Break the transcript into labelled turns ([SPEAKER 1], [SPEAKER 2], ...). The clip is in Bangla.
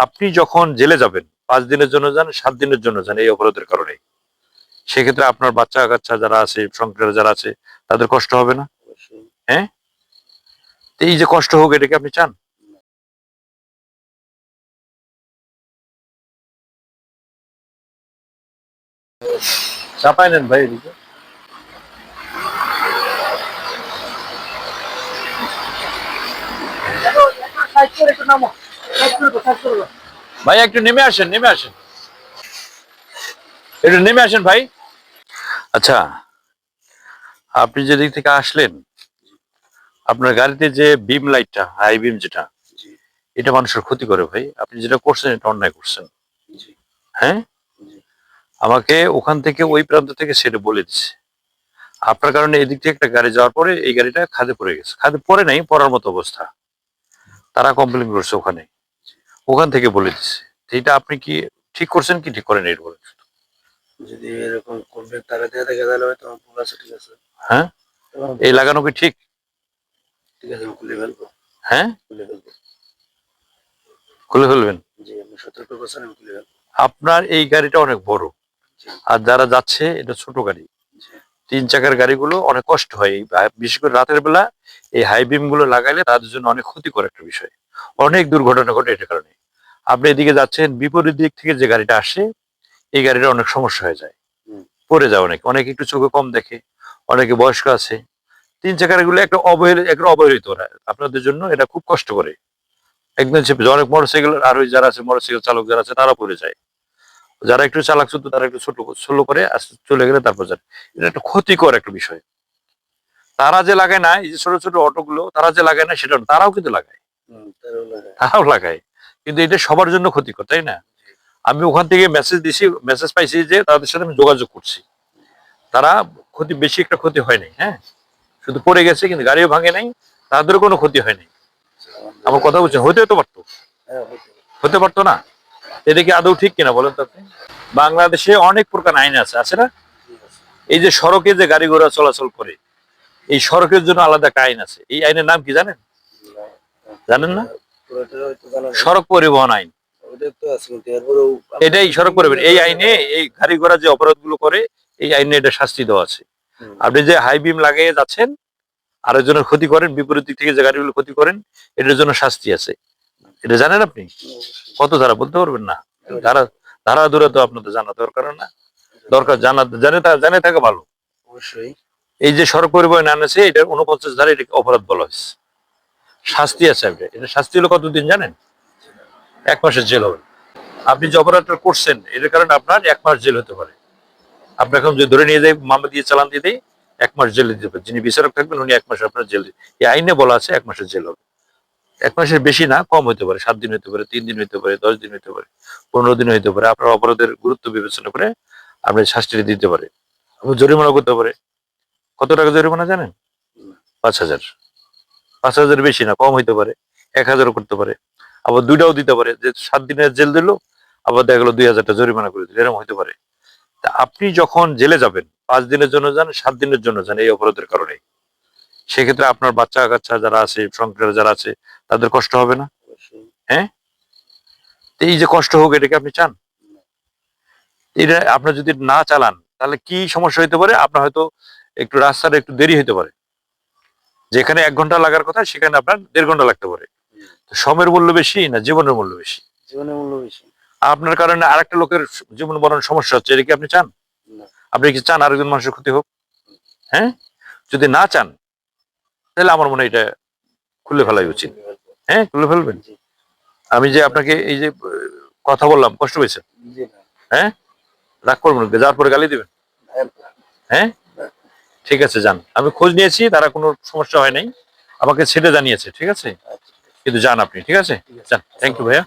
[SPEAKER 1] আপনি যখন জেলে যাবেন পাঁচ দিনের জন্য যান সাত দিনের জন্য যান এই অপরাধের কারণে সেক্ষেত্রে আপনার বাচ্চা কাচ্চা যারা আছে সংসারে যারা আছে তাদের কষ্ট হবে না? হ্যাঁ? এই যে কষ্ট হোক এটাকে আপনি চান? চাপাই নেন ভাই এদিকে। ভাই একটু নেমে আসেন নেমে আসেন। একটু নেমে আসেন ভাই। আচ্ছা আপনি যেদিক থেকে আসলেন আপনার গাড়িতে যে বিম লাইটটা হাই বিম যেটা এটা মানুষের ক্ষতি করে ভাই। আপনি যেটা করছেন এটা অন্যায় করছেন। হ্যাঁ? আমাকে ওখান থেকে ওই প্রান্ত থেকে সেটা বলে দিচ্ছে আপনার কারণে এদিক থেকে একটা গাড়ি যাওয়ার পরে এই গাড়িটা খাদে পড়ে গেছে। খাদে পড়ে নাই পড়ার মতো অবস্থা। তারা কমপ্লেন করছে ওখানে। ওখান থেকে বলে দিচ্ছে এটা আপনি কি ঠিক করছেন কি ঠিক করেন এটা বলেন
[SPEAKER 2] যদি এরকম করবে তারা দিয়ে থাকে তাহলে হয়তো আমার ভুল আছে ঠিক আছে।
[SPEAKER 1] হ্যাঁ? এই লাগানো কি ঠিক?
[SPEAKER 2] ঠিক আছে খুলে ফেলব।
[SPEAKER 1] হ্যাঁ?
[SPEAKER 2] খুলে ফেলব।
[SPEAKER 1] খুলে ফেলবেন?
[SPEAKER 2] জি আপনি সতর্ক করছেন আমি খুলে ফেলব।
[SPEAKER 1] আপনার এই গাড়িটা অনেক বড়। আর যারা যাচ্ছে এটা ছোট গাড়ি। তিন চাকার গাড়িগুলো অনেক কষ্ট হয়। এই বিশেষ করে রাতের বেলা এই হাই বিমগুলো লাগাইলে তাদের জন্য অনেক ক্ষতিকর একটা বিষয়। অনেক দুর্ঘটনা ঘটে এটার কারণে। আপনি এদিকে যাচ্ছেন বিপরীত দিক থেকে যে গাড়িটা আসে এই গাড়িটা অনেক সমস্যা হয়ে যায়। পড়ে যায় অনেক। অনেকে একটু চোখে কম দেখে অনেকে বয়স্ক আছে। তিন চাকারগুলো একটা অবহেলিত একটা অবহেলিত ওরা। আপনাদের জন্য এটা খুব কষ্ট করে। একদম। অনেক মোটরসাইকেল আর ওই যারা আছে মোটরসাইকেল চালক যারা আছে তারা পড়ে যায়। যারা একটু চালাক শুধু তারা একটু ছোট স্লো করে চলে গেলে তারপর যায় এটা একটা ক্ষতিকর একটা বিষয়। তারা যে লাগায় না এই যে ছোট ছোট অটোগুলো তারা যে লাগায় না সেটা তারাও কিন্তু লাগায়।
[SPEAKER 2] তারও লাগায়।
[SPEAKER 1] কিন্তু এটা সবার জন্য ক্ষতিকর তাই না? আমি ওখান থেকে মেসেজ দিছি মেসেজ পাইছি যে তাদের সাথে আমি যোগাযোগ করছি। তারা ক্ষতি বেশি একটা ক্ষতি হয় নাই হ্যাঁ? শুধু পড়ে গেছে কিন্তু গাড়িও ভাঙে নাই তাদেরও কোনো ক্ষতি হয় নাই। আমার কথা বলছেন হইতে তো পারতো।
[SPEAKER 2] হ্যাঁ
[SPEAKER 1] হতে পারতো না? এটা কি আদৌ ঠিক কিনা বলেন তো আপনি? বাংলাদেশে অনেক প্রকার আইন আছে আছে না? এই যে সড়কে যে গাড়ি ঘোড়া চলাচল করে, এই সড়কের জন্য আলাদা আইন আছে। এই আইনের নাম কি জানেন? জানেন না। সড়ক পরিবহন আইন। এটাই সড়ক পরিবহন। এই আইনে এই গাড়ি ঘোড়া যে অপরাধগুলো করে, এই আইনে এটা শাস্তি দেওয়া আছে। আপনি যে হাই বিম লাগিয়ে যাচ্ছেন, আরেকজনের ক্ষতি করেন, বিপরীত দিক থেকে যে গাড়িগুলো ক্ষতি করেন, এটার জন্য শাস্তি আছে। এটা জানেন আপনি? কত ধারা বলতে পারবেন না। ধারা ধারা ধরে তো আপনাদের জানা দরকার না। দরকার জানা জানে জানে থাকে ভালো।
[SPEAKER 2] অবশ্যই।
[SPEAKER 1] এই যে সড়ক পরিবহন আনেছে এটা উনপঞ্চাশ ধারা এটাকে অপরাধ বলা হয়েছে। শাস্তি আছে এটা। এটা শাস্তি হলো কতদিন জানেন? এক মাসের জেল হবে। আপনি যে অপরাধটা করছেন এটার কারণে আপনার এক মাস জেল হতে পারে। আপনি এখন যদি ধরে নিয়ে যাই মামলা দিয়ে চালান দিয়ে দেয় এক মাস জেলে দিতে পারে যিনি বিচারক থাকবেন উনি এক মাস আপনার জেল এই আইনে বলা আছে এক মাসের জেল হবে। এক মাসের বেশি না কম হতে পারে সাত দিন হতে পারে তিন দিন হতে পারে দশ দিন হতে পারে পনেরো দিন হতে পারে। আপনার অপরাধের গুরুত্ব বিবেচনা করে আপনি শাস্তি দিতে পারে। আপনি জরিমানা করতে পারে। কত টাকা জরিমানা জানেন? পাঁচ হাজার। পাঁচ হাজার বেশি না কম হইতে পারে এক হাজারও করতে পারে। আবার দুইটাও দিতে পারে যে সাত দিনের জেল দিল আবার দেখা গেলো দুই হাজারটা জরিমানা করে দিল এরকম হইতে পারে। তা আপনি যখন জেলে যাবেন পাঁচ দিনের জন্য যান সাত দিনের জন্য যান এই অপরাধের কারণে। সেক্ষেত্রে আপনার বাচ্চা কাচ্চা যারা আছে সংসারে যারা আছে তাদের কষ্ট হবে না? হ্যাঁ? এই যে কষ্ট হোক এটাকে আপনি চান? এটা আপনার যদি না চালান তাহলে কি সমস্যা হতে পারে? আপনার হয়তো একটু রাস্তাটা একটু দেরি হতে পারে। যেখানে এক ঘণ্টা লাগার কথা সেখানে আপনার দেড় ঘণ্টা লাগতে পারে। সময়ের মূল্য বেশি না জীবনের মূল্য বেশি?
[SPEAKER 2] জীবনের মূল্য বেশি।
[SPEAKER 1] আপনার কারণে আরেকটা লোকের জীবন বরণ সমস্যা হচ্ছে এটা কি আপনি চান? আপনি কি চান আরেকজন মানুষের ক্ষতি হোক? হ্যাঁ? যদি না চান তাহলে আমার মনে হয় এটা খুলে ফেলাই উচিত। হ্যাঁ খুলে ফেলবেন? আমি যে আপনাকে এই যে কথা বললাম কষ্ট পেয়েছেন? হ্যাঁ? রাগ করবেন যাওয়ার পরে গালি দিবেন? হ্যাঁ? ঠিক আছে যান। আমি খোঁজ নিয়েছি তারা কোনো সমস্যা হয় নাই। আমাকে ছেড়ে জানিয়েছে ঠিক আছে?
[SPEAKER 2] আচ্ছা।
[SPEAKER 1] কিন্তু যান আপনি ঠিক আছে?
[SPEAKER 2] ঠিক আছে।
[SPEAKER 1] যান থ্যাংক ইউ ভাইয়া।